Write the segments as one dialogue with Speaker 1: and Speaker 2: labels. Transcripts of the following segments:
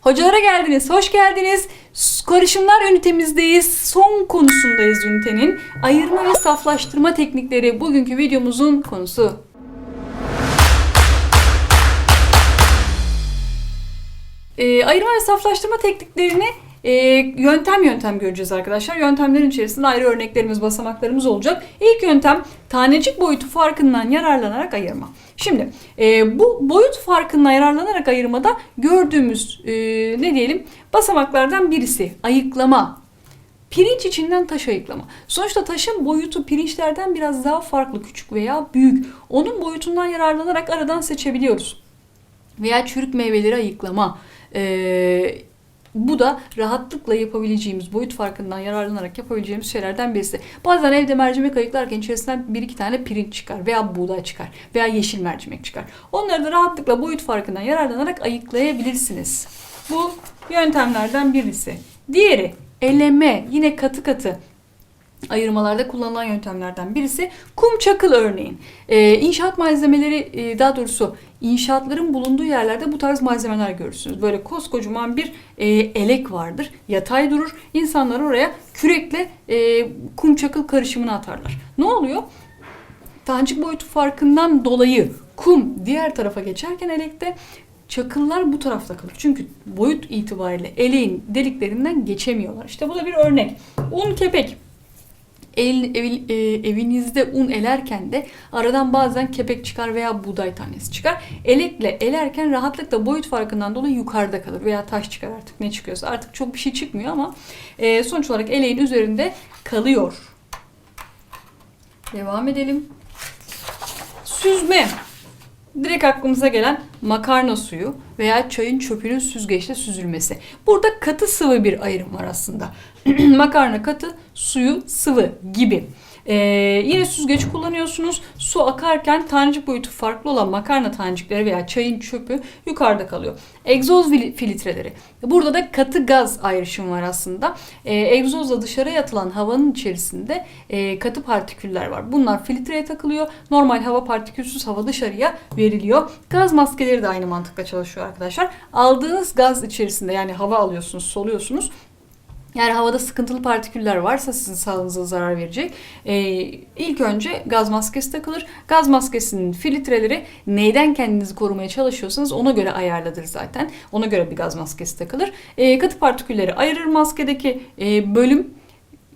Speaker 1: Hocalara geldiniz, hoş geldiniz. Karışımlar ünitemizdeyiz. Son konusundayız ünitenin. Ayırma ve saflaştırma teknikleri bugünkü videomuzun konusu. Ee, ayırma ve saflaştırma tekniklerini e, yöntem yöntem göreceğiz arkadaşlar. Yöntemlerin içerisinde ayrı örneklerimiz, basamaklarımız olacak. İlk yöntem tanecik boyutu farkından yararlanarak ayırma. Şimdi e, bu boyut farkından yararlanarak ayırmada gördüğümüz e, ne diyelim basamaklardan birisi ayıklama. Pirinç içinden taş ayıklama. Sonuçta taşın boyutu pirinçlerden biraz daha farklı, küçük veya büyük. Onun boyutundan yararlanarak aradan seçebiliyoruz. Veya çürük meyveleri ayıklama. Ee, bu da rahatlıkla yapabileceğimiz, boyut farkından yararlanarak yapabileceğimiz şeylerden birisi. Bazen evde mercimek ayıklarken içerisinden bir iki tane pirinç çıkar veya buğday çıkar veya yeşil mercimek çıkar. Onları da rahatlıkla boyut farkından yararlanarak ayıklayabilirsiniz. Bu yöntemlerden birisi. Diğeri eleme, yine katı katı ayırmalarda kullanılan yöntemlerden birisi kum çakıl örneğin. Ee, inşaat malzemeleri e, daha doğrusu inşaatların bulunduğu yerlerde bu tarz malzemeler görürsünüz. Böyle koskocaman bir e, elek vardır. Yatay durur. İnsanlar oraya kürekle e, kum çakıl karışımını atarlar. Ne oluyor? Tanecik boyutu farkından dolayı kum diğer tarafa geçerken elekte çakıllar bu tarafta kalır. Çünkü boyut itibariyle eleğin deliklerinden geçemiyorlar. İşte bu da bir örnek. Un kepek. El, evi- e, evinizde un elerken de aradan bazen kepek çıkar veya buğday tanesi çıkar. Elekle elerken rahatlıkla boyut farkından dolayı yukarıda kalır veya taş çıkar artık ne çıkıyorsa. Artık çok bir şey çıkmıyor ama e, sonuç olarak eleğin üzerinde kalıyor. Devam edelim. Süzme. Direkt aklımıza gelen makarna suyu veya çayın çöpünün süzgeçte süzülmesi. Burada katı sıvı bir ayrım var aslında. makarna katı, suyu sıvı gibi. Ee, yine süzgeç kullanıyorsunuz. Su akarken tanecik boyutu farklı olan makarna tanecikleri veya çayın çöpü yukarıda kalıyor. Egzoz fil- filtreleri. Burada da katı gaz ayrışım var aslında. Ee, egzozla dışarıya atılan havanın içerisinde e, katı partiküller var. Bunlar filtreye takılıyor. Normal hava partikülsüz hava dışarıya veriliyor. Gaz maskeleri de aynı mantıkla çalışıyor arkadaşlar. Aldığınız gaz içerisinde yani hava alıyorsunuz, soluyorsunuz. Yani havada sıkıntılı partiküller varsa sizin sağlığınıza zarar verecek. Ee, ilk önce gaz maskesi takılır. Gaz maskesinin filtreleri neyden kendinizi korumaya çalışıyorsanız ona göre ayarladır zaten. Ona göre bir gaz maskesi takılır. Ee, katı partikülleri ayırır maskedeki e, bölüm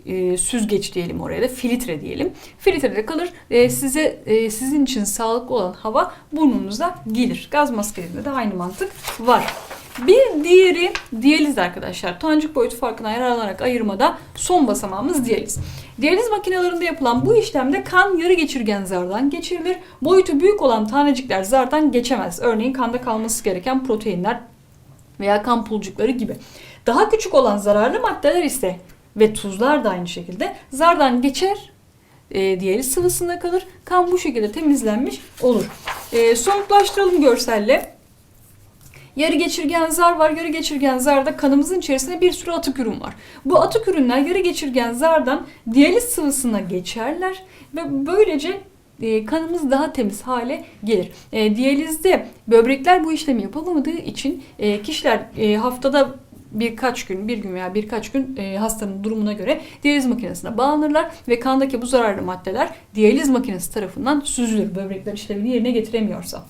Speaker 1: e, süzgeç diyelim oraya da filtre diyelim. Filtrede kalır. E, size sizin için sağlıklı olan hava burnunuza gelir. Gaz maskelerinde de aynı mantık var. Bir diğeri diyaliz arkadaşlar. Tanecik boyutu farkına yararlanarak ayırmada son basamağımız diyaliz. Diyaliz makinelerinde yapılan bu işlemde kan yarı geçirgen zardan geçirilir. Boyutu büyük olan tanecikler zardan geçemez. Örneğin kanda kalması gereken proteinler veya kan pulcukları gibi. Daha küçük olan zararlı maddeler ise ve tuzlar da aynı şekilde zardan geçer e, diyaliz sıvısında kalır. Kan bu şekilde temizlenmiş olur. E, somutlaştıralım görselle. Yarı geçirgen zar var. Yarı geçirgen zarda kanımızın içerisinde bir sürü atık ürün var. Bu atık ürünler yarı geçirgen zardan diyaliz sıvısına geçerler ve böylece e, kanımız daha temiz hale gelir. E, diyalizde böbrekler bu işlemi yapamadığı için e, kişiler e, haftada birkaç gün, bir gün veya birkaç gün e, hastanın durumuna göre diyaliz makinesine bağlanırlar ve kandaki bu zararlı maddeler diyaliz makinesi tarafından süzülür. Böbrekler işlevini yerine getiremiyorsa.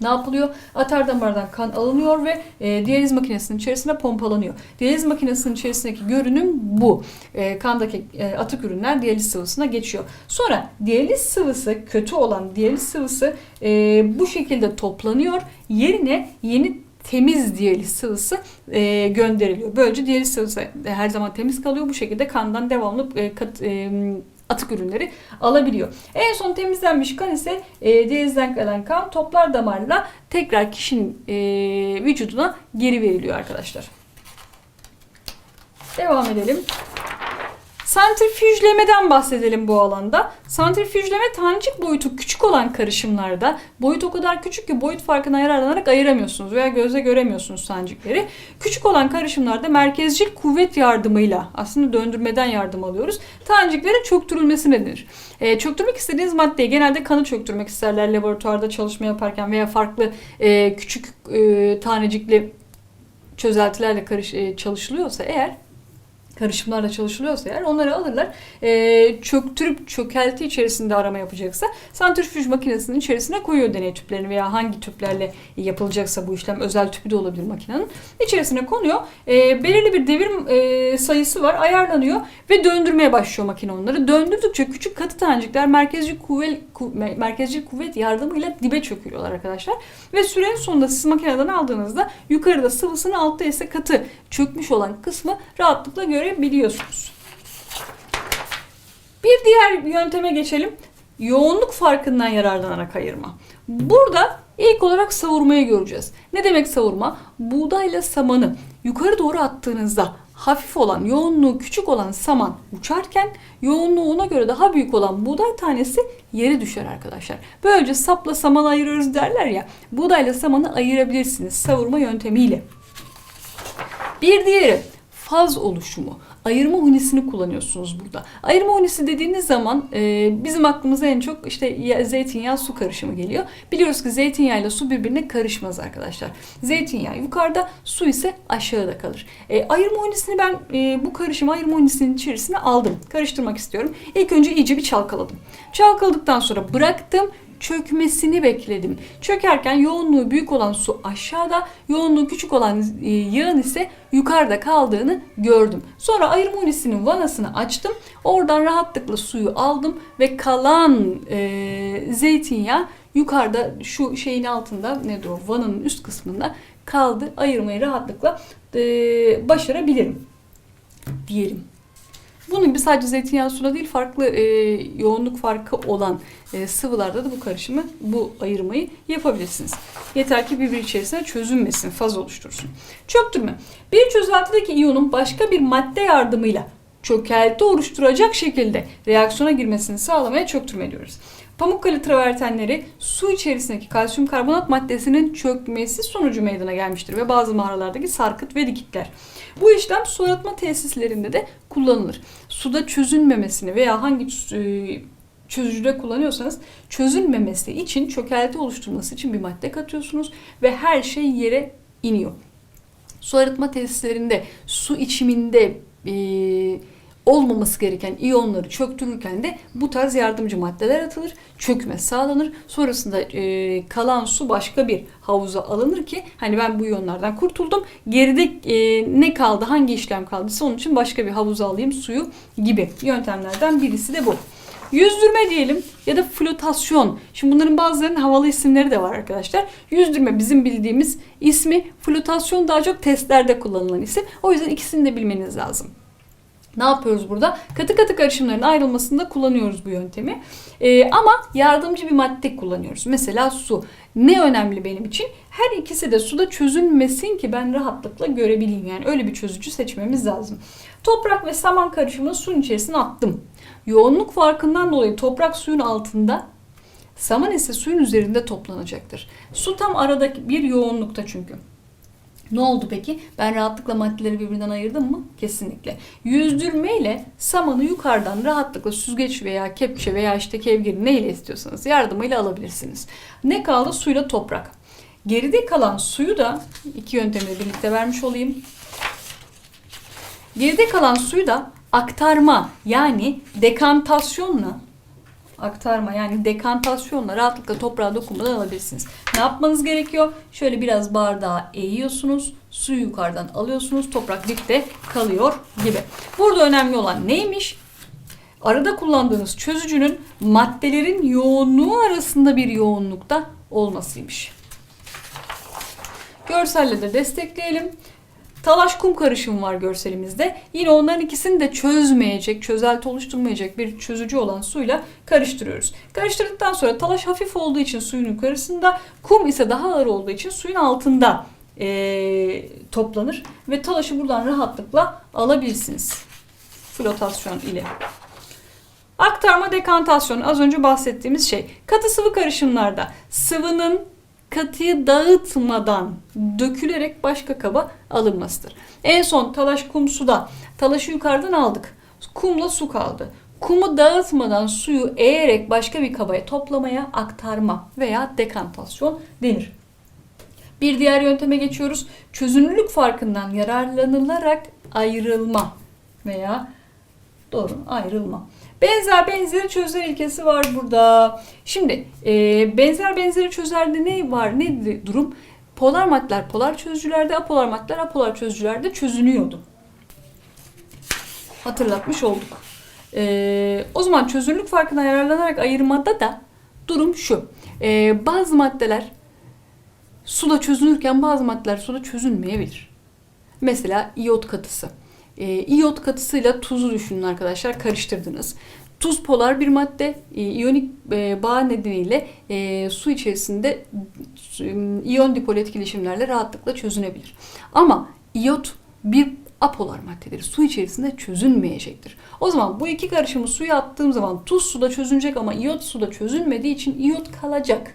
Speaker 1: Ne yapılıyor? Atar damardan kan alınıyor ve e, diyaliz makinesinin içerisine pompalanıyor. Diyaliz makinesinin içerisindeki görünüm bu. E, kandaki e, atık ürünler diyaliz sıvısına geçiyor. Sonra diyaliz sıvısı, kötü olan diyaliz sıvısı e, bu şekilde toplanıyor. Yerine yeni temiz diyaliz sıvısı e, gönderiliyor. Böylece diyaliz sıvısı de her zaman temiz kalıyor. Bu şekilde kandan devamlı e, kat, e, atık ürünleri alabiliyor. En son temizlenmiş kan ise e, diyalizden gelen kan toplar damarla tekrar kişinin e, vücuduna geri veriliyor arkadaşlar. Devam edelim. Santrifüjlemeden bahsedelim bu alanda. Santrifüjleme tanecik boyutu küçük olan karışımlarda boyut o kadar küçük ki boyut farkına yararlanarak ayıramıyorsunuz veya gözle göremiyorsunuz tanecikleri. Küçük olan karışımlarda merkezcil kuvvet yardımıyla aslında döndürmeden yardım alıyoruz. Taneciklerin çöktürülmesi nedir? E, çöktürmek istediğiniz maddeyi genelde kanı çöktürmek isterler laboratuvarda çalışma yaparken veya farklı e, küçük e, tanecikli çözeltilerle karış, e, çalışılıyorsa eğer karışımlarla çalışılıyorsa eğer onları alırlar. E, çöktürüp çökelti içerisinde arama yapacaksa santrifüj makinesinin içerisine koyuyor deney tüplerini veya hangi tüplerle yapılacaksa bu işlem özel tüpü de olabilir makinenin. içerisine konuyor. E, belirli bir devir e, sayısı var ayarlanıyor ve döndürmeye başlıyor makine onları. Döndürdükçe küçük katı tanecikler merkezci kuvvet, ku- merkezci kuvvet yardımıyla dibe çöküyorlar arkadaşlar. Ve sürenin sonunda siz makineden aldığınızda yukarıda sıvısını altta ise katı çökmüş olan kısmı rahatlıkla görebiliyorsunuz. Bir diğer yönteme geçelim. Yoğunluk farkından yararlanarak ayırma. Burada ilk olarak savurmayı göreceğiz. Ne demek savurma? Buğdayla samanı yukarı doğru attığınızda hafif olan, yoğunluğu küçük olan saman uçarken yoğunluğu ona göre daha büyük olan buğday tanesi yere düşer arkadaşlar. Böylece sapla samanı ayırıyoruz derler ya. Buğdayla samanı ayırabilirsiniz savurma yöntemiyle. Bir diğeri faz oluşumu. Ayırma hunisini kullanıyorsunuz burada. Ayırma hunisi dediğiniz zaman e, bizim aklımıza en çok işte ya- zeytinyağı su karışımı geliyor. Biliyoruz ki zeytinyağı ile su birbirine karışmaz arkadaşlar. Zeytinyağı yukarıda, su ise aşağıda kalır. E, ayırma hunisini ben e, bu karışımı ayırma hunisinin içerisine aldım. Karıştırmak istiyorum. İlk önce iyice bir çalkaladım. Çalkaladıktan sonra bıraktım çökmesini bekledim. Çökerken yoğunluğu büyük olan su aşağıda, yoğunluğu küçük olan e, yağın ise yukarıda kaldığını gördüm. Sonra ayırma unisinin vanasını açtım. Oradan rahatlıkla suyu aldım ve kalan e, zeytinyağı yukarıda şu şeyin altında ne o vananın üst kısmında kaldı. Ayırmayı rahatlıkla e, başarabilirim diyelim. Bunun gibi sadece zeytinyağı suyla değil farklı e, yoğunluk farkı olan e, sıvılarda da bu karışımı, bu ayırmayı yapabilirsiniz. Yeter ki birbiri içerisine çözünmesin, faz oluştursun. Çöktürme. Bir çözeltideki iyonun başka bir madde yardımıyla çökelti oluşturacak şekilde reaksiyona girmesini sağlamaya çöktürme diyoruz. Pamukkale travertenleri su içerisindeki kalsiyum karbonat maddesinin çökmesi sonucu meydana gelmiştir ve bazı mağaralardaki sarkıt ve dikitler. Bu işlem su arıtma tesislerinde de kullanılır. Suda çözünmemesini veya hangi e, çözücüde kullanıyorsanız çözünmemesi için çökelti oluşturması için bir madde katıyorsunuz ve her şey yere iniyor. Su arıtma tesislerinde su içiminde e, olmaması gereken iyonları çöktürürken de bu tarz yardımcı maddeler atılır. Çökme sağlanır. Sonrasında e, kalan su başka bir havuza alınır ki hani ben bu iyonlardan kurtuldum. Geride e, ne kaldı, hangi işlem kaldıysa onun için başka bir havuza alayım suyu gibi yöntemlerden birisi de bu. Yüzdürme diyelim ya da flotasyon. Şimdi bunların bazılarının havalı isimleri de var arkadaşlar. Yüzdürme bizim bildiğimiz ismi, flotasyon daha çok testlerde kullanılan isim. O yüzden ikisini de bilmeniz lazım. Ne yapıyoruz burada? Katı katı karışımların ayrılmasında kullanıyoruz bu yöntemi. Ee, ama yardımcı bir madde kullanıyoruz. Mesela su. Ne önemli benim için? Her ikisi de suda çözünmesin ki ben rahatlıkla görebileyim. Yani öyle bir çözücü seçmemiz lazım. Toprak ve saman karışımını suyun içerisine attım. Yoğunluk farkından dolayı toprak suyun altında, saman ise suyun üzerinde toplanacaktır. Su tam aradaki bir yoğunlukta çünkü. Ne oldu peki? Ben rahatlıkla maddeleri birbirinden ayırdım mı? Kesinlikle. Yüzdürme ile samanı yukarıdan rahatlıkla süzgeç veya kepçe veya işte kevgir neyle istiyorsanız yardımıyla alabilirsiniz. Ne kaldı? Suyla toprak. Geride kalan suyu da iki yöntemle birlikte vermiş olayım. Geride kalan suyu da aktarma yani dekantasyonla aktarma yani dekantasyonla rahatlıkla toprağa dokunmadan alabilirsiniz. Ne yapmanız gerekiyor? Şöyle biraz bardağı eğiyorsunuz. Suyu yukarıdan alıyorsunuz. Toprak dipte kalıyor gibi. Burada önemli olan neymiş? Arada kullandığınız çözücünün maddelerin yoğunluğu arasında bir yoğunlukta olmasıymış. Görselle de destekleyelim. Talaş kum karışımı var görselimizde. Yine onların ikisini de çözmeyecek, çözelti oluşturmayacak bir çözücü olan suyla karıştırıyoruz. Karıştırdıktan sonra talaş hafif olduğu için suyun yukarısında, kum ise daha ağır olduğu için suyun altında eee, toplanır ve talaşı buradan rahatlıkla alabilirsiniz. Flotasyon ile. Aktarma dekantasyon az önce bahsettiğimiz şey. Katı sıvı karışımlarda sıvının katıyı dağıtmadan dökülerek başka kaba alınmasıdır. En son talaş kum suda. Talaşı yukarıdan aldık. Kumla su kaldı. Kumu dağıtmadan suyu eğerek başka bir kabaya toplamaya aktarma veya dekantasyon denir. Bir diğer yönteme geçiyoruz. Çözünürlük farkından yararlanılarak ayrılma veya doğru ayrılma. Benzer benzeri çözer ilkesi var burada. Şimdi e, benzer benzeri çözerde ne var? Ne durum? Polar maddeler polar çözücülerde, apolar maddeler apolar çözücülerde çözünüyordu. Hatırlatmış olduk. E, o zaman çözünürlük farkına yararlanarak ayırmada da durum şu. E, bazı maddeler suda çözünürken bazı maddeler suda çözünmeyebilir. Mesela iyot katısı. E, iyot katısıyla tuzu düşünün arkadaşlar karıştırdınız. Tuz polar bir madde. E, iyonik e, bağ nedeniyle e, su içerisinde e, iyon dipol etkileşimlerle rahatlıkla çözünebilir. Ama iyot bir apolar maddedir. Su içerisinde çözünmeyecektir. O zaman bu iki karışımı suya attığım zaman tuz suda çözünecek ama iyot suda çözünmediği için iyot kalacak.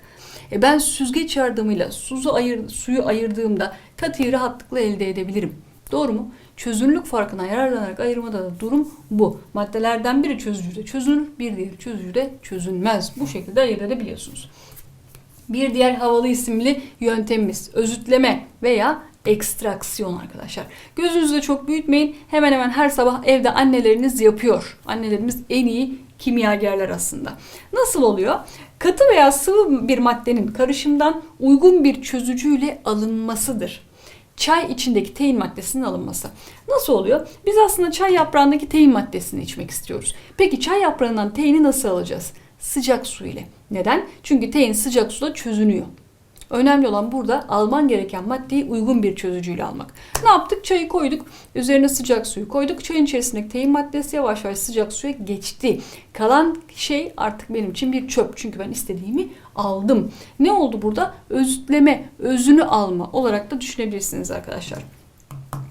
Speaker 1: Ben süzgeç yardımıyla suyu ayırdığımda katıyı rahatlıkla elde edebilirim. Doğru mu? Çözünürlük farkına yararlanarak ayırmada da durum bu. Maddelerden biri çözücüde çözünür, bir diğeri çözücüde çözünmez. Bu şekilde ayırt edebiliyorsunuz. Bir diğer havalı isimli yöntemimiz özütleme veya ekstraksiyon arkadaşlar. Gözünüzde çok büyütmeyin. Hemen hemen her sabah evde anneleriniz yapıyor. Annelerimiz en iyi kimyagerler aslında. Nasıl oluyor? Katı veya sıvı bir maddenin karışımdan uygun bir çözücüyle alınmasıdır. Çay içindeki tein maddesinin alınması. Nasıl oluyor? Biz aslında çay yaprağındaki tein maddesini içmek istiyoruz. Peki çay yaprağından teini nasıl alacağız? Sıcak su ile. Neden? Çünkü tein sıcak suda çözünüyor. Önemli olan burada alman gereken maddeyi uygun bir çözücüyle almak. Ne yaptık? Çayı koyduk. Üzerine sıcak suyu koyduk. Çayın içerisindeki tein maddesi yavaş yavaş sıcak suya geçti. Kalan şey artık benim için bir çöp. Çünkü ben istediğimi aldım. Ne oldu burada? Özütleme, özünü alma olarak da düşünebilirsiniz arkadaşlar.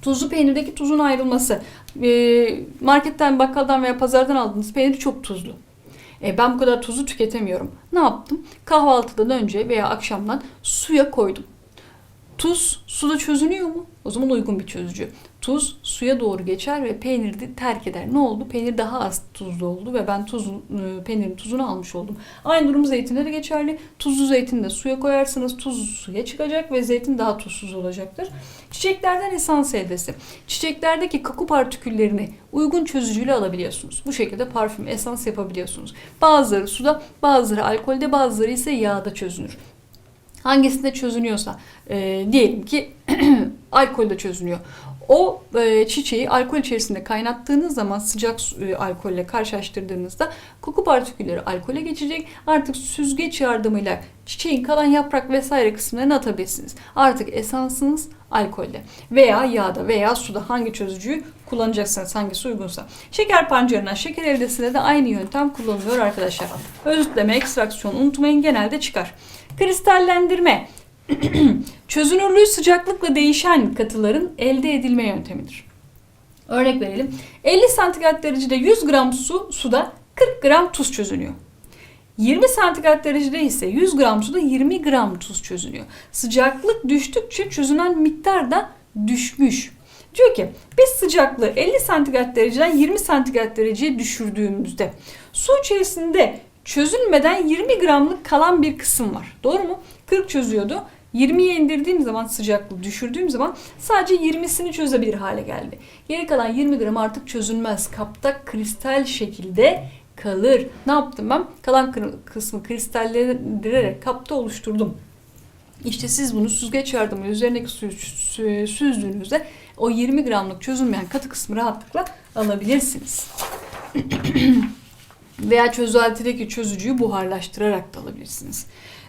Speaker 1: Tuzlu peynirdeki tuzun ayrılması. Ee, marketten, bakkaldan veya pazardan aldığınız peynir çok tuzlu. E, ben bu kadar tuzu tüketemiyorum. Ne yaptım? Kahvaltıdan önce veya akşamdan suya koydum. Tuz suda çözünüyor mu? O zaman uygun bir çözücü. Tuz suya doğru geçer ve peyniri terk eder. Ne oldu? Peynir daha az tuzlu oldu ve ben tuz, e, peynirin tuzunu almış oldum. Aynı durum zeytinde de geçerli. Tuzlu zeytini de suya koyarsanız tuz suya çıkacak ve zeytin daha tuzsuz olacaktır. Çiçeklerden esans eldesi. Çiçeklerdeki koku partiküllerini uygun çözücüyle alabiliyorsunuz. Bu şekilde parfüm, esans yapabiliyorsunuz. Bazıları suda, bazıları alkolde, bazıları ise yağda çözünür. Hangisinde çözünüyorsa e, diyelim ki alkolde çözünüyor. O e, çiçeği alkol içerisinde kaynattığınız zaman sıcak e, alkolle karşılaştırdığınızda koku partikülleri alkole geçecek. Artık süzgeç yardımıyla çiçeğin kalan yaprak vesaire kısımlarını atabilirsiniz. Artık esansınız alkolde veya yağda veya suda hangi çözücüyü kullanacaksınız hangisi uygunsa. Şeker pancarına, şeker evresinde de aynı yöntem kullanılıyor arkadaşlar. Özütleme, ekstraksiyon unutmayın genelde çıkar. Kristallendirme çözünürlüğü sıcaklıkla değişen katıların elde edilme yöntemidir. Örnek verelim. 50 santigrat derecede 100 gram su, suda 40 gram tuz çözünüyor. 20 santigrat derecede ise 100 gram suda 20 gram tuz çözünüyor. Sıcaklık düştükçe çözünen miktar da düşmüş. Diyor ki biz sıcaklığı 50 santigrat dereceden 20 santigrat dereceye düşürdüğümüzde su içerisinde çözünmeden 20 gramlık kalan bir kısım var. Doğru mu? 40 çözüyordu. 20'ye indirdiğim zaman sıcaklığı düşürdüğüm zaman sadece 20'sini çözebilir hale geldi. Geri kalan 20 gram artık çözülmez. Kapta kristal şekilde kalır. Ne yaptım ben? Kalan kısmı kristallendirerek kapta oluşturdum. İşte siz bunu süzgeç yardımıyla üzerindeki suyu süzdüğünüzde o 20 gramlık çözülmeyen katı kısmı rahatlıkla alabilirsiniz. Veya çözeltideki çözücüyü buharlaştırarak da alabilirsiniz.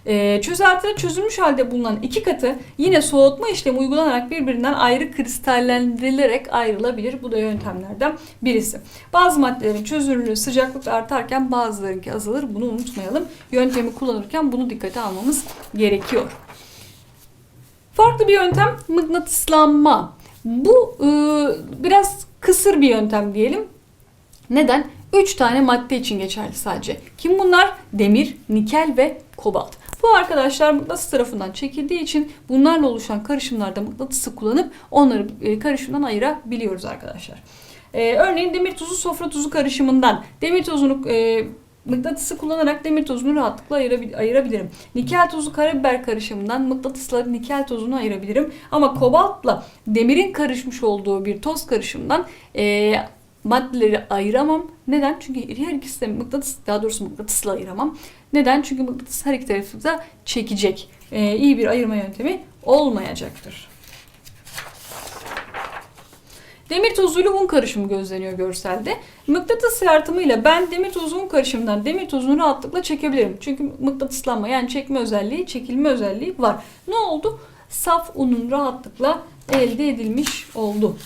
Speaker 1: Ee, çözeltide çözülmüş halde bulunan iki katı yine soğutma işlemi uygulanarak birbirinden ayrı kristallendirilerek ayrılabilir. Bu da yöntemlerden birisi. Bazı maddelerin çözünürlüğü sıcaklık artarken bazılarınki azalır. Bunu unutmayalım. Yöntemi kullanırken bunu dikkate almamız gerekiyor. Farklı bir yöntem mıknatıslanma. Bu e, biraz kısır bir yöntem diyelim. Neden? 3 tane madde için geçerli sadece. Kim bunlar? Demir, nikel ve kobalt. Bu arkadaşlar mıknatıs tarafından çekildiği için bunlarla oluşan karışımlarda mıknatısı kullanıp onları e, karışımdan ayırabiliyoruz arkadaşlar. Ee, örneğin demir tuzu sofra tuzu karışımından demir tozunu e, Mıknatısı kullanarak demir tozunu rahatlıkla ayırabil- ayırabilirim. Nikel tozu karabiber karışımından mıknatısla nikel tozunu ayırabilirim. Ama kobaltla demirin karışmış olduğu bir toz karışımından e, maddeleri ayıramam. Neden? Çünkü her ikisi de mıknatıs, daha doğrusu mıknatısla ayıramam. Neden? Çünkü mıknatıs her iki tarafı da çekecek. E, iyi bir ayırma yöntemi olmayacaktır. Demir tozuyla un karışımı gözleniyor görselde. Mıknatıs yardımıyla ben demir tozu un karışımından demir tozunu rahatlıkla çekebilirim. Çünkü mıknatıslanma yani çekme özelliği, çekilme özelliği var. Ne oldu? Saf unun rahatlıkla elde edilmiş oldu.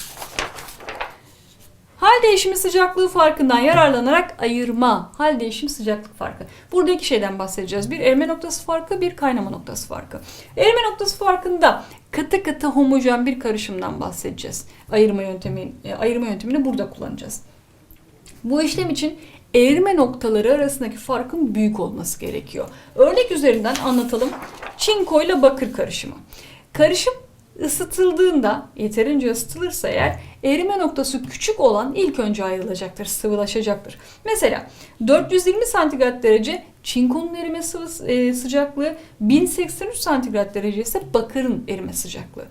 Speaker 1: Hal değişimi sıcaklığı farkından yararlanarak ayırma. Hal değişimi sıcaklık farkı. Burada iki şeyden bahsedeceğiz. Bir erime noktası farkı, bir kaynama noktası farkı. Erime noktası farkında katı katı homojen bir karışımdan bahsedeceğiz. Ayırma yöntemi, e, ayırma yöntemini burada kullanacağız. Bu işlem için erime noktaları arasındaki farkın büyük olması gerekiyor. Örnek üzerinden anlatalım. Çinko ile bakır karışımı. Karışım ısıtıldığında, yeterince ısıtılırsa eğer erime noktası küçük olan ilk önce ayrılacaktır, sıvılaşacaktır. Mesela 420 santigrat derece çinkonun erime sıvı, e, sıcaklığı, 1083 santigrat derece ise bakırın erime sıcaklığı.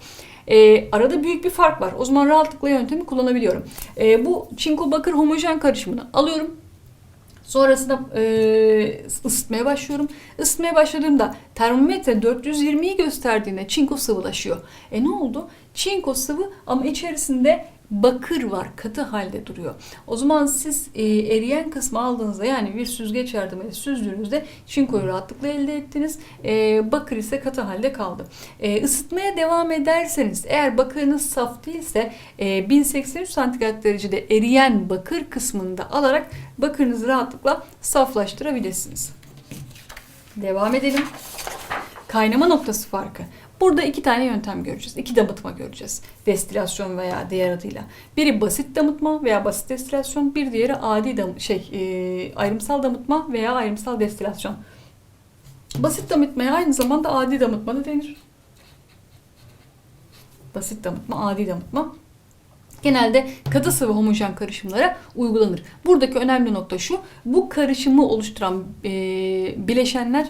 Speaker 1: E, arada büyük bir fark var. O zaman rahatlıkla yöntemi kullanabiliyorum. E, bu çinko bakır homojen karışımını alıyorum. Sonrasında e, ısıtmaya başlıyorum. Isıtmaya başladığımda termometre 420'yi gösterdiğinde çinko sıvılaşıyor. E ne oldu? Çinko sıvı ama içerisinde bakır var, katı halde duruyor. O zaman siz e, eriyen kısmı aldığınızda yani bir süzgeç yardımıyla süzdüğünüzde çinkoyu rahatlıkla elde ettiniz. E, bakır ise katı halde kaldı. E, ısıtmaya devam ederseniz eğer bakırınız saf değilse e, 1083 santigrat derecede eriyen bakır kısmını da alarak bakırınızı rahatlıkla saflaştırabilirsiniz. Devam edelim. Kaynama noktası farkı. Burada iki tane yöntem göreceğiz. İki damıtma göreceğiz. Destilasyon veya diğer adıyla. Biri basit damıtma veya basit destilasyon, bir diğeri adi dam şey e, ayrımsal damıtma veya ayrımsal destilasyon. Basit damıtmaya aynı zamanda adi damıtma da denir. Basit damıtma, adi damıtma genelde katı sıvı homojen karışımlara uygulanır. Buradaki önemli nokta şu, bu karışımı oluşturan e, bileşenler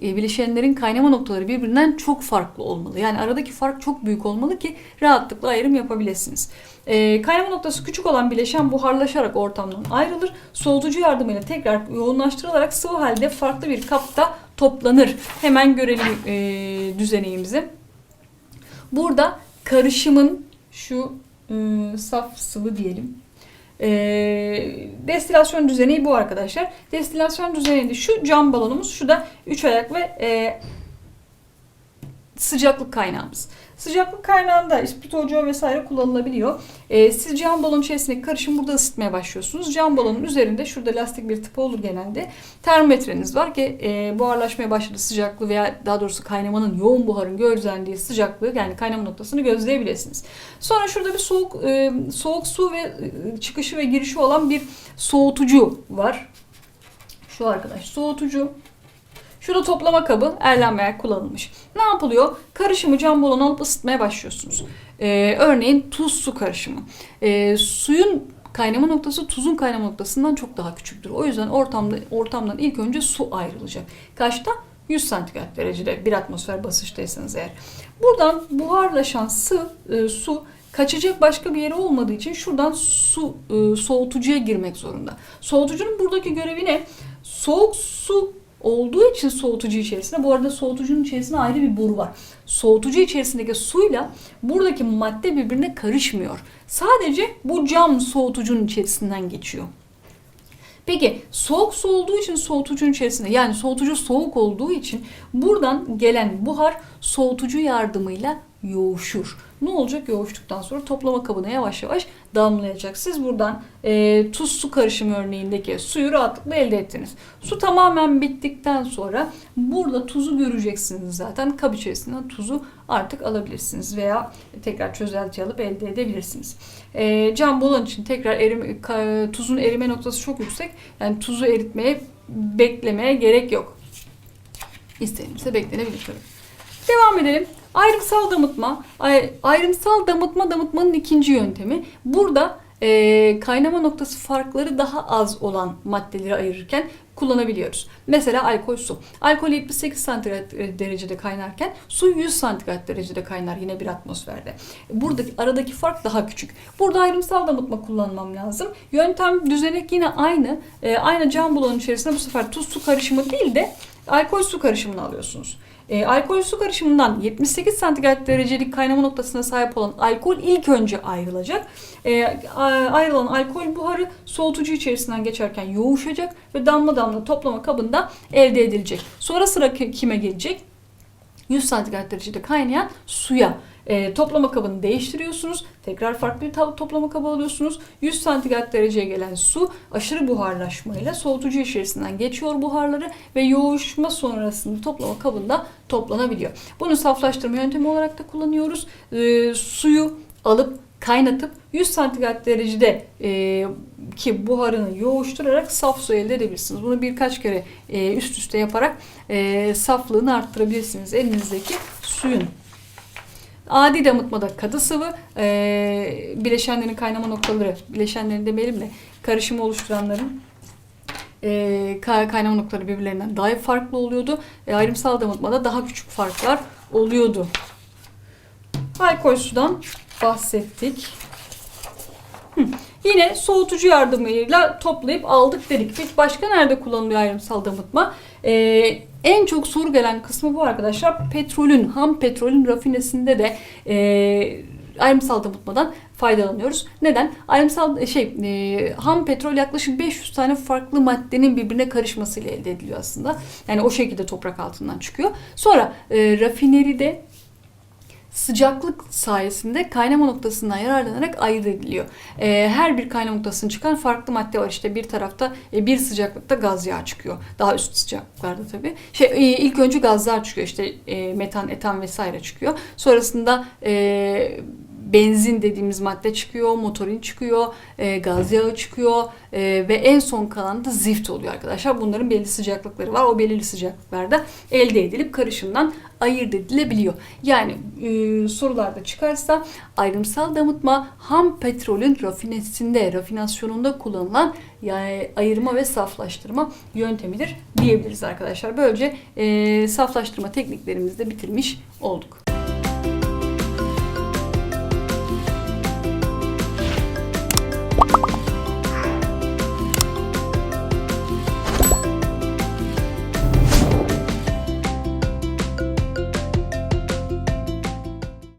Speaker 1: bileşenlerin kaynama noktaları birbirinden çok farklı olmalı. Yani aradaki fark çok büyük olmalı ki rahatlıkla ayrım yapabilirsiniz. E, kaynama noktası küçük olan bileşen buharlaşarak ortamdan ayrılır. Soğutucu yardımıyla tekrar yoğunlaştırılarak sıvı halde farklı bir kapta toplanır. Hemen görelim e, düzeneğimizi. Burada karışımın şu e, saf sıvı diyelim. E, destilasyon düzeneği bu arkadaşlar. Destilasyon düzeneğinde şu cam balonumuz, şu da üç ayak ve e, sıcaklık kaynağımız. Sıcaklık kaynağında ispirto ocağı vesaire kullanılabiliyor. E, siz cam balon içerisindeki karışım burada ısıtmaya başlıyorsunuz. Cam balonun üzerinde şurada lastik bir tıpa olur genelde. Termometreniz var ki e, buharlaşmaya başladı sıcaklığı veya daha doğrusu kaynamanın yoğun buharın gözlendiği sıcaklığı yani kaynama noktasını gözleyebilirsiniz. Sonra şurada bir soğuk e, soğuk su ve e, çıkışı ve girişi olan bir soğutucu var. Şu arkadaş soğutucu. Şurada toplama kabı erlenmeye kullanılmış. Ne yapılıyor? Karışımı cam balona alıp ısıtmaya başlıyorsunuz. Ee, örneğin tuz su karışımı. Ee, suyun kaynama noktası tuzun kaynama noktasından çok daha küçüktür. O yüzden ortamda ortamdan ilk önce su ayrılacak. Kaçta? 100 santigrat derecede bir atmosfer basınçtaysanız eğer. Buradan buharlaşan sı, e, su kaçacak başka bir yeri olmadığı için şuradan su e, soğutucuya girmek zorunda. Soğutucunun buradaki görevi ne? Soğuk su olduğu için soğutucu içerisinde bu arada soğutucunun içerisinde ayrı bir boru var. Soğutucu içerisindeki suyla buradaki madde birbirine karışmıyor. Sadece bu cam soğutucunun içerisinden geçiyor. Peki soğuk su olduğu için soğutucunun içerisinde yani soğutucu soğuk olduğu için buradan gelen buhar soğutucu yardımıyla yoğuşur. Ne olacak yoğuştuktan sonra toplama kabına yavaş yavaş damlayacak. Siz buradan e, tuz su karışımı örneğindeki suyu rahatlıkla elde ettiniz. Su tamamen bittikten sonra burada tuzu göreceksiniz zaten. Kap içerisinden tuzu artık alabilirsiniz veya tekrar çözelti alıp elde edebilirsiniz. E, cam balon için tekrar erime, ka- tuzun erime noktası çok yüksek. Yani tuzu eritmeye beklemeye gerek yok. İstenirse beklenebilir tabii. Devam edelim. Ayrımsal damıtma. Ay- Ayrımsal damıtma damıtmanın ikinci yöntemi. Burada e, kaynama noktası farkları daha az olan maddeleri ayırırken kullanabiliyoruz. Mesela alkol su. Alkol 78 santigrat derecede kaynarken su 100 santigrat derecede kaynar yine bir atmosferde. Buradaki aradaki fark daha küçük. Burada ayrımsal damıtma kullanmam lazım. Yöntem düzenek yine aynı. Ee, aynı cam balonun içerisinde bu sefer tuz su karışımı değil de alkol su karışımını alıyorsunuz. E, alkol su karışımından 78 santigrat derecelik kaynama noktasına sahip olan alkol ilk önce ayrılacak. E, ayrılan alkol buharı soğutucu içerisinden geçerken yoğuşacak ve damla damla toplama kabında elde edilecek. Sonra sıra ki- kime gelecek? 100 santigrat derecede kaynayan suya e, toplama kabını değiştiriyorsunuz. Tekrar farklı bir toplama kabı alıyorsunuz. 100 santigrat dereceye gelen su aşırı buharlaşmayla soğutucu içerisinden geçiyor buharları ve yoğuşma sonrasında toplama kabında toplanabiliyor. Bunu saflaştırma yöntemi olarak da kullanıyoruz. E, suyu alıp kaynatıp 100 santigrat derecede e, ki buharını yoğuşturarak saf su elde edebilirsiniz. Bunu birkaç kere e, üst üste yaparak e, saflığını arttırabilirsiniz elinizdeki suyun. Adi damıtmada katı sıvı, e, bileşenlerin kaynama noktaları, bileşenlerin demeyelim de karışımı oluşturanların e, ka- kaynama noktaları birbirlerinden daha farklı oluyordu. E, ayrımsal damıtmada daha küçük farklar oluyordu. Alkol sudan bahsettik. Hı. Yine soğutucu yardımıyla toplayıp aldık dedik. Peki başka nerede kullanılıyor ayrımsal damıtma? Ee, en çok soru gelen kısmı bu arkadaşlar. Petrolün, ham petrolün rafinesinde de e, ayrımsal damıtmadan faydalanıyoruz. Neden? Ayrımsal şey e, ham petrol yaklaşık 500 tane farklı maddenin birbirine karışmasıyla elde ediliyor aslında. Yani o şekilde toprak altından çıkıyor. Sonra e, rafineride sıcaklık sayesinde kaynama noktasından yararlanarak ayırt ediliyor. Ee, her bir kaynama noktasının çıkan farklı madde var. İşte bir tarafta e, bir sıcaklıkta gaz yağı çıkıyor. Daha üst sıcaklıklarda tabii. Şey e, ilk önce gazlar çıkıyor. İşte e, metan, etan vesaire çıkıyor. Sonrasında e, benzin dediğimiz madde çıkıyor, motorin çıkıyor, e, gaz yağı çıkıyor e, ve en son kalan da zift oluyor arkadaşlar. Bunların belli sıcaklıkları var. O belirli sıcaklıklarda elde edilip karışımdan ayırt edilebiliyor. Yani e, sorularda çıkarsa ayrımsal damıtma ham petrolün rafinesinde, rafinasyonunda kullanılan yani ayırma ve saflaştırma yöntemidir diyebiliriz arkadaşlar. Böylece e, saflaştırma tekniklerimizi de bitirmiş olduk.